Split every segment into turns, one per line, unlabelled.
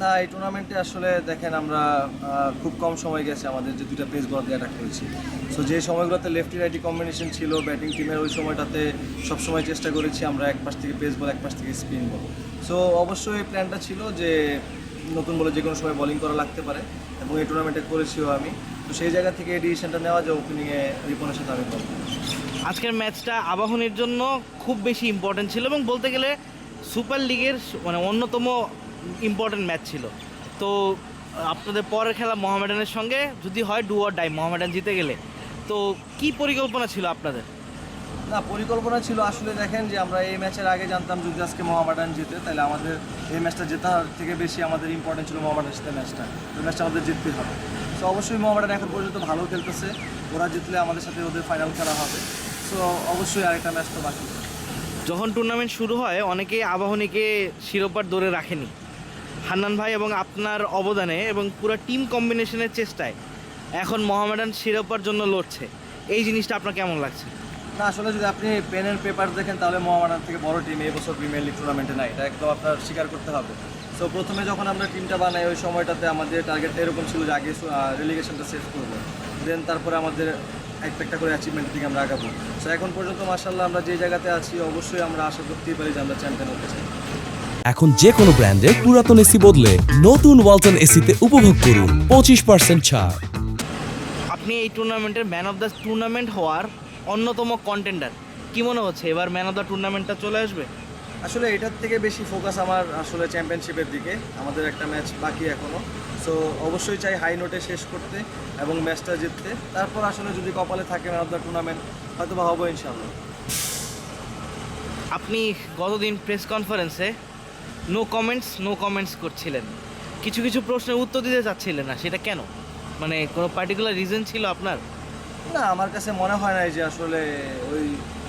না, এই টুর্নামেন্টে আসলে দেখেন আমরা খুব কম সময় গেছে আমাদের যে দুইটা পেস বল দিয়ে অ্যাটাক করেছি। সো যে সময়গুলোতে লেফটি রাইটি কম্বিনেশন ছিল ব্যাটিং টিমের ওই সময়টাতে সবসময় চেষ্টা করেছি আমরা এক পাশ থেকে পেস বল এক পাশ থেকে স্পিন বল সো অবশ্যই এই প্ল্যানটা ছিল যে নতুন বলে যে কোনো সময় বলিং করা লাগতে পারে এবং এই টুর্নামেন্টে করেছিও আমি। তো সেই জায়গা থেকে এই ডিসিশনটা নেওয়া যে ওপেনিংয়ে রিপনের সাথে আমি বলব
আজকের ম্যাচটা আবাহনীর জন্য খুব বেশি ইম্পর্টেন্ট ছিল এবং বলতে গেলে সুপার লিগের মানে অন্যতম ইম্পর্টেন্ট ম্যাচ ছিল। তো আপনাদের পরের খেলা মোহামেডানের সঙ্গে যদি হয় ডু অর ডাই মোহামেডান জিতে গেলে। তো কি পরিকল্পনা ছিল আপনাদের?
না পরিকল্পনা ছিল আসলে দেখেন যে আমরা এই ম্যাচের আগে জানতাম যদি আজকে মোহামেডান জিতে তাহলে আমাদের এই ম্যাচটা জেতার থেকে বেশি আমাদের ইম্পর্টেন্ট ছিল মোহামেডানের সাথে ম্যাচটা। ওই ম্যাচটা আমাদের জিততে হবে। তো অবশ্যই মোহামেডান এখন পর্যন্ত ভালো খেলতেছে। ওরা জিতলে আমাদের সাথে ওদের ফাইনাল খেলা হবে। সো অবশ্যই আরেকটা ম্যাচ তো বাকি।
যখন টুর্নামেন্ট শুরু হয় অনেকেই আবাহনীকে শিরোপার দৌড়ে রাখেনি। হান্নান ভাই এবং আপনার অবদানে এবং পুরো টিম কম্বিনেশনের চেষ্টায় এখন মোহামেডান শিরোপার জন্য লড়ছে। এই জিনিসটা আপনার কেমন লাগছে?
না, আসলে যদি আপনি পেন পেপার দেখেন, তাহলে মোহামেডান থেকে বড় টিম এই বছর প্রিমিয়ার লিগ টুর্নামেন্টে নাই। এটা একদম আপনার স্বীকার করতে হবে। সো প্রথমে যখন আমরা টিমটা বানাই, ওই সময়টাতে আমাদের টার্গেটটা এরকম ছিল যে আগে রেলিগেশনটা সেট করব। দেন তারপরে আমাদের একটা একটা করে অ্যাচিভমেন্টের দিকে আমরা আগাবো। সো এখন পর্যন্ত মার্শাল্লাহ আমরা যে জায়গাতে আছি, অবশ্যই আমরা আশা করতেই পারি যে আমরা চ্যাম্পিয়ন হতে চাই।
এখন যে কোনো ব্র্যান্ডের পুরাতন এসি বদলে নতুন ওয়ালটন এসিতে উপভোগ করুন পঁচিশ পার্সেন্ট ছাড়।
আপনি এই টুর্নামেন্টের ম্যান অফ দ্য টুর্নামেন্ট হওয়ার অন্যতম কন্টেন্ডার কি মনে হচ্ছে? এবার ম্যান অফ দ্য টুর্নামেন্টটা চলে আসবে?
আসলে এটার থেকে বেশি ফোকাস আমার আসলে চ্যাম্পিয়নশিপের দিকে। আমাদের একটা ম্যাচ বাকি এখনও সো অবশ্যই চাই হাই নোটে শেষ করতে এবং ম্যাচটা জিততে। তারপর আসলে যদি কপালে থাকে ম্যান অফ দ্য টুর্নামেন্ট হয়তো বা হব ইনশাল্লাহ
আপনি গতদিন প্রেস কনফারেন্সে নো কমেন্টস নো কমেন্টস করছিলেন। কিছু কিছু প্রশ্নের উত্তর দিতে চাচ্ছিলেন না সেটা কেন? মানে কোনো পার্টিকুলার রিজন ছিল আপনার?
না আমার কাছে মনে হয় না যে আসলে ওই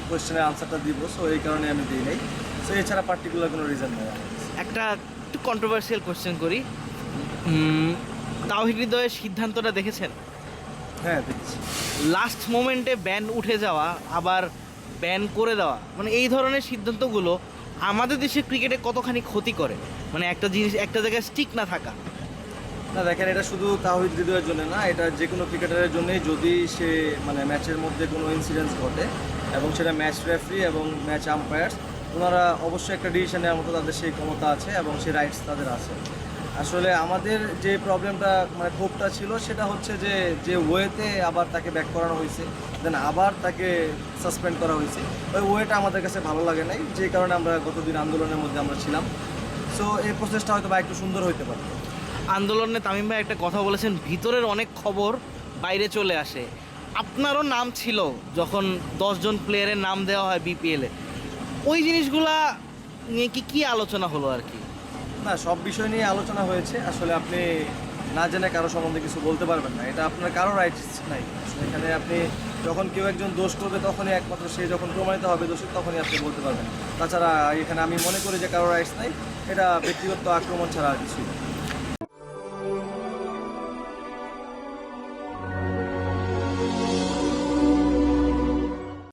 কোয়েশ্চেনের আনসারটা দিব সো এই কারণে আমি দিই নাই। সো এছাড়া পার্টিকুলার কোনো রিজন নেই
একটা একটু কন্ট্রোভার্সিয়াল কোয়েশ্চেন করি। তাওহিদ হৃদয়ের সিদ্ধান্তটা দেখেছেন?
হ্যাঁ দেখেছি।
লাস্ট মোমেন্টে ব্যান উঠে যাওয়া আবার ব্যান করে দেওয়া মানে এই ধরনের সিদ্ধান্তগুলো আমাদের দেশে ক্রিকেটে কতখানি ক্ষতি করে? মানে একটা জিনিস, একটা জায়গায় স্টিক না থাকা।
না, দেখেন, এটা শুধু তাহিদ হৃদয়ের জন্য না, এটা যে কোনো ক্রিকেটারের জন্যই যদি সে মানে ম্যাচের মধ্যে কোনো ইনসিডেন্টস ঘটে, এবং সেটা ম্যাচ রেফারি এবং ম্যাচ আম্পায়ার্স ওনারা অবশ্যই একটা ডিসিশন নেওয়ার মতো তাদের সেই ক্ষমতা আছে এবং সেই রাইটস তাদের আছে। আসলে আমাদের যে প্রবলেমটা মানে ক্ষোভটা ছিল, সেটা হচ্ছে যে যে ওয়েতে আবার তাকে ব্যাক করানো হয়েছে দেন আবার তাকে সাসপেন্ড করা হয়েছে। ওই ওয়েটা আমাদের কাছে ভালো লাগে নাই, যে কারণে আমরা গতদিন আন্দোলনের মধ্যে আমরা ছিলাম। সো এই প্রসেসটা হয়তো বা একটু সুন্দর হইতে পারে।
আন্দোলনে তামিম ভাই একটা কথা বলেছেন, ভিতরের অনেক খবর বাইরে চলে আসে। আপনারও নাম ছিল যখন দশজন প্লেয়ারের নাম দেওয়া হয় বিপিএলে ওই জিনিসগুলা নিয়ে কি, কী আলোচনা হলো আর কি?
না, সব বিষয় নিয়ে আলোচনা হয়েছে। আসলে আপনি না জেনে কারও সম্বন্ধে কিছু বলতে পারবেন না। এটা আপনার কারও রাইটস নাই। এখানে আপনি যখন কেউ একজন দোষ করবে, তখনই একমাত্র সে যখন প্রমাণিত হবে দোষী, তখনই আপনি বলতে পারবেন। তাছাড়া এখানে আমি মনে করি যে কারও রাইটস নাই। এটা ব্যক্তিগত আক্রমণ ছাড়া আর